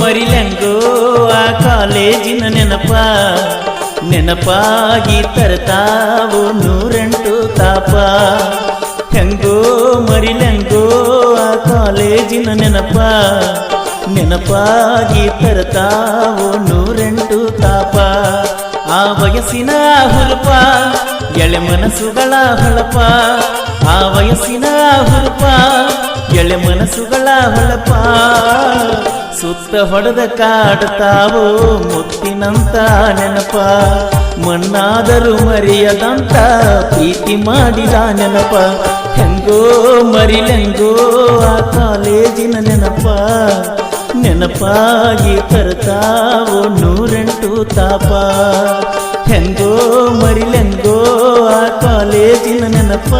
ಮರಿಲೆಂಗೋ, ಆ ಕಾಲೇಜಿನ ನೆನಪ? ನೆನಪಾಗಿ ತರ್ತಾವು ನೂರೆಂಟು ತಾಪ. ಹೆಂಗೋ ಮರಿಲಂಗೋ, ಆ ಕಾಲೇಜಿನ ನೆನಪ? ನೆನಪಾಗಿ ತರ್ತಾವು ನೂರೆಂಟು ತಾಪ. ಆ ವಯಸ್ಸಿನ ಹುರುಪ, ಎಳೆ ಮನಸ್ಸುಗಳ ಹೊಳಪ. ಆ ವಯಸ್ಸಿನ ಹುರುಪ, ಎಳೆ ಮನಸ್ಸುಗಳ ಹೊಳಪ. ಸುತ್ತ ಹೊಡೆದ ಕಾಡ್ತಾವು ಮುತ್ತಿನಂತ ನೆನಪ. ಮಣ್ಣಾದರೂ ಮರಿಯದಂತ ಪ್ರೀತಿ ಮಾಡಿದ ನೆನಪ. ಹೆಂಗೋ ಮರಿಲೆಂಗೋ ಆ ಕಾಲೇಜಿನ ನೆನಪ. ನೆನಪಾಗಿ ತರ್ತಾವು ನೂರೆಂಟು ತಾಪ. ಹೆಂಗೋ ಮರಿಲೆಂಗೋ ಆ ಕಾಲೇಜಿನ ನೆನಪ.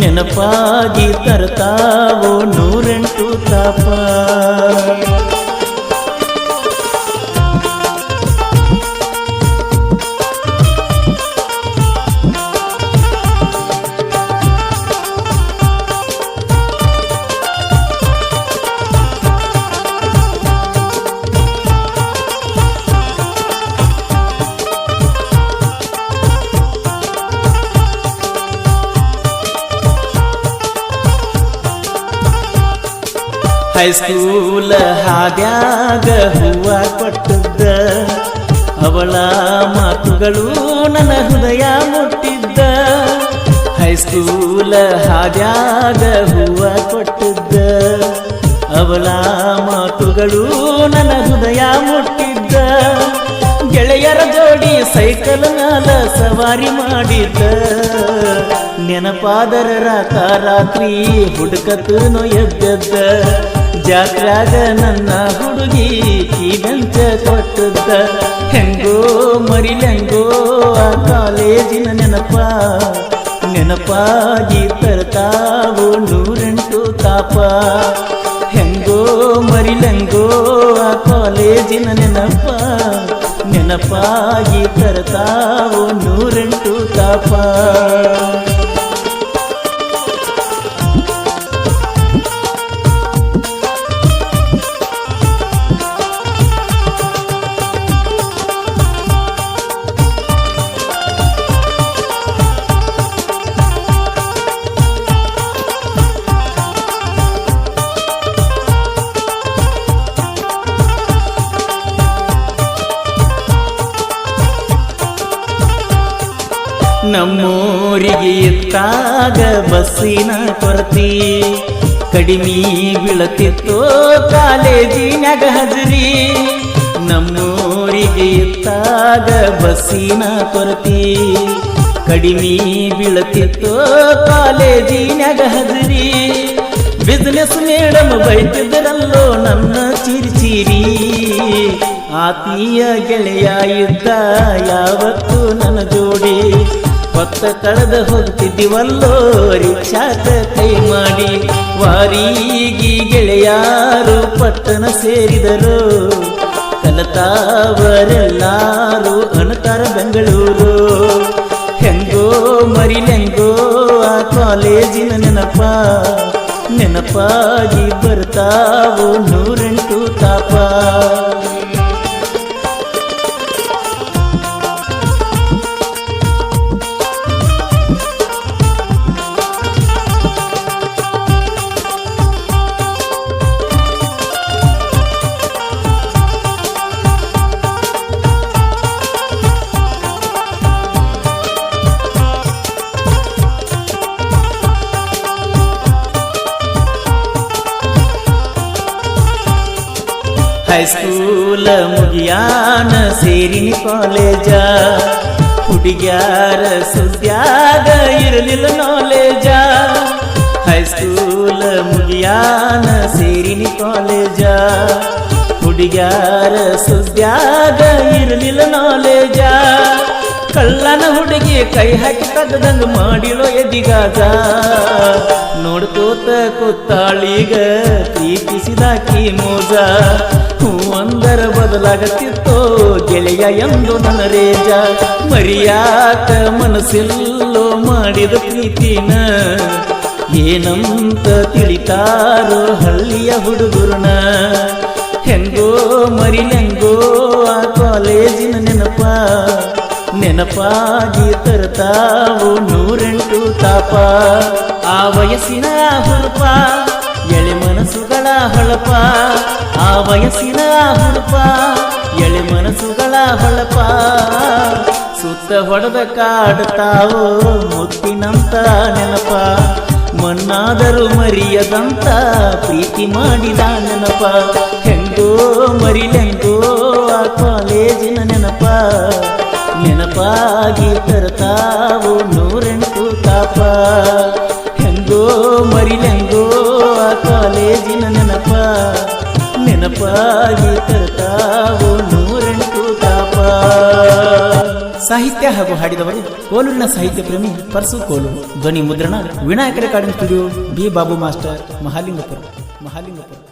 ನೆನಪಾಗಿ ತರ್ತಾವೋ ನೂರೆಂಟು ತಾಪ. ಹೈಸ್ಕೂಲ ಹಾದ್ಯಾಗ ಹೂವ ಕೊಟ್ಟದ್ದ. ಅವಳ ಮಾತುಗಳು ನನ್ನ ಹೃದಯ ಮುಟ್ಟಿದ್ದ. ಹೈಸ್ಕೂಲ ಹಾದ್ಯಾಗ ಹೂವ ಕೊಟ್ಟಿದ್ದ. ಅವಳ ಮಾತುಗಳು ನನ್ನ ಹೃದಯ ಮುಟ್ಟಿದ್ದ. ಗೆಳೆಯರ ಜೋಡಿ ಸೈಕಲ್ ನಾಲ ಸವಾರಿ ಮಾಡಿದ್ದ. ನೆನಪಾದರ ರಾತ ರಾತ್ರಿ ಹುಡುಕತನು ಎದ್ದದ್ದ. ಜಾತ್ರಾಗ ನನ್ನ ಹುಡುಗಿ, ಈ ಬೆಂಚ ಕೊಟ್ಟದ್ದ ಹೆಂಗೋ ಮರಿಲೆಂಗೋ ಆ ಕಾಲೇಜಿನ ನೆನಪ. ನೆನಪಾಗಿ ತರ್ತಾವು ನೂರೆಂಟು ತಾಪ. ಹೆಂಗೋ ಮರಿಲೆಂಗೋ ಆ ಕಾಲೇಜಿನ ನೆನಪ. ನೆನಪಾಗಿ ತರ್ತಾವು ನೂರೆಂಟು ತಾಪ. ನಮ್ಮೂರಿಗೆ ಎತ್ತಾಗ ಬಸ್ಸಿನ ಕೊರತಿ. ಕಡಿಮೆ ಬೀಳತಿತ್ತು ಕಾಲೇಜಿನಾಗ ಹಜರಿ. ನಮ್ಮೂರಿಗೆ ಇತ್ತಾಗ ಬಸ್ಸಿನ ಕೊರತಿ. ಕಡಿಮೆ ಬೀಳತಿತ್ತು ಕಾಲೇಜಿನಾಗ ಹಜರಿ. ಬಿಸ್ನೆಸ್ ಮೇಡಮ್ ಬೈತಿದ್ದರಲ್ಲೋ ನನ್ನ ಚಿರಿಚಿರಿ. ಆತ್ಮೀಯ ಗೆಳೆಯ ಇದ್ದ ಯಾವತ್ತು ನನ್ನ ಜೋಡಿ. ಹೊತ್ತ ಕಳೆದ ಹೋಗ್ತಿದ್ದೀವಲ್ಲೋ ರಿಕ್ಷಾಕ ಕೈ ಮಾಡಿ. ವಾರೀಗಿ ಗೆಳೆಯಾರು ಪಟ್ಟಣ ಸೇರಿದರು. ಕಲತಾವರೆಲ್ಲಾರು ಅಣತಾರ ಬೆಂಗಳೂರು. ಹೆಂಗೋ ಮರಿಲೆಂಗೋ ಆ ಕಾಲೇಜಿನ ನೆನಪ. ನೆನಪಾಗಿ ಬರ್ತಾವು ನೂರೆಂಟು ತಾಪ. ಹೈಸ್ಕೂಲ ಮುಗಿಯಾನ ಸೇರಿನಿ ಕಾಲೇಜ ಹುಡುಗ್ಯಾರ ಸುದ್ಯಾಗ ಇರಲಿಲ್ಲ ನಾಲೇಜ ಹೈಸ್ಕೂಲ ಮುಗಿಯಾನ ಸೇರಿನಿ ಕಾಲೇಜ ಹುಡುಗ್ಯಾರ ಸುದ್ಯಾಗ ಇರಲಿಲ್ಲ ನಾಲೇಜ ಕಳ್ಳನ ಹುಡುಗಿ ಕೈ ಹಾಕಿ ತಗದಂಗ ಮಾಡಿಲೋ ಎದಿಗಾಗ ನೋಡ್ಕೋತ ಕೂತಾಳೀಗ ಪ್ರೀತಿಸಿದಾಕಿ ಮೋಜ ಹೂ ಅಂದರ ಬದಲಾಗತ್ತಿತ್ತೋ ಗೆಳೆಯ ಎಂದು ನನ್ನ ರೇಜ. ಮರಿಯಾತ ಮನಸ್ಸಿಲ್ಲೋ ಮಾಡಿದ ಪ್ರೀತಿನ. ಏನಂತ ತಿಳಿತಾರೋ ಹಳ್ಳಿಯ ಹುಡುಗರನ ಹೆಂಗೋ ಮರಿಲೆಂಗೋ ನೆನಪಾಗಿ ತರ್ತಾವು ನೂರೆಂಟು ತಾಪ. ಆ ವಯಸ್ಸಿನ ಹುಡುಪ, ಎಳೆ ಮನಸ್ಸುಗಳ ಹೊಳಪ. ಆ ವಯಸ್ಸಿನ ಹುಡುಪ, ಎಳೆ ಮನಸ್ಸುಗಳ ಹೊಳಪ. ಸುತ್ತ ಹೊಡೆದ ಕಾಡ್ತಾವು ಮುತ್ತಿನಂತ ನೆನಪ. ಮಣ್ಣಾದರೂ ಮರಿಯದಂತ ಪ್ರೀತಿ ಮಾಡಿದ ನೆನಪ. ಹೆಂಗೋ ಮರಿಲೆಂಗೋ ಆ ಕಾಲೇಜಿನ ನೆನಪ. ನೆನಪಾಗಿ ತರ್ತಾವು ನೂರೆಂಟು ತಾಪ. ಹೆಂಗೋ ಮರಿಲೆಂಗೋ ಆ ಕಾಲೇಜಿನ ನೆನಪ. ನೆನಪಾಗಿ ತರ್ತಾವು ನೂರೆಂಟು ತಾಪ. ಸಾಹಿತ್ಯ ಹಾಗೂ ಹಾಡಿದವರು, ಕೋಲೂರಿನ ಸಾಹಿತ್ಯ ಪ್ರೇಮಿ ಪರ್ಸು ಕೋಲು. ಧ್ವನಿ ಮುದ್ರಣ Vinayaka recording studio B Babu master, Mahalingapura Mahalingapura.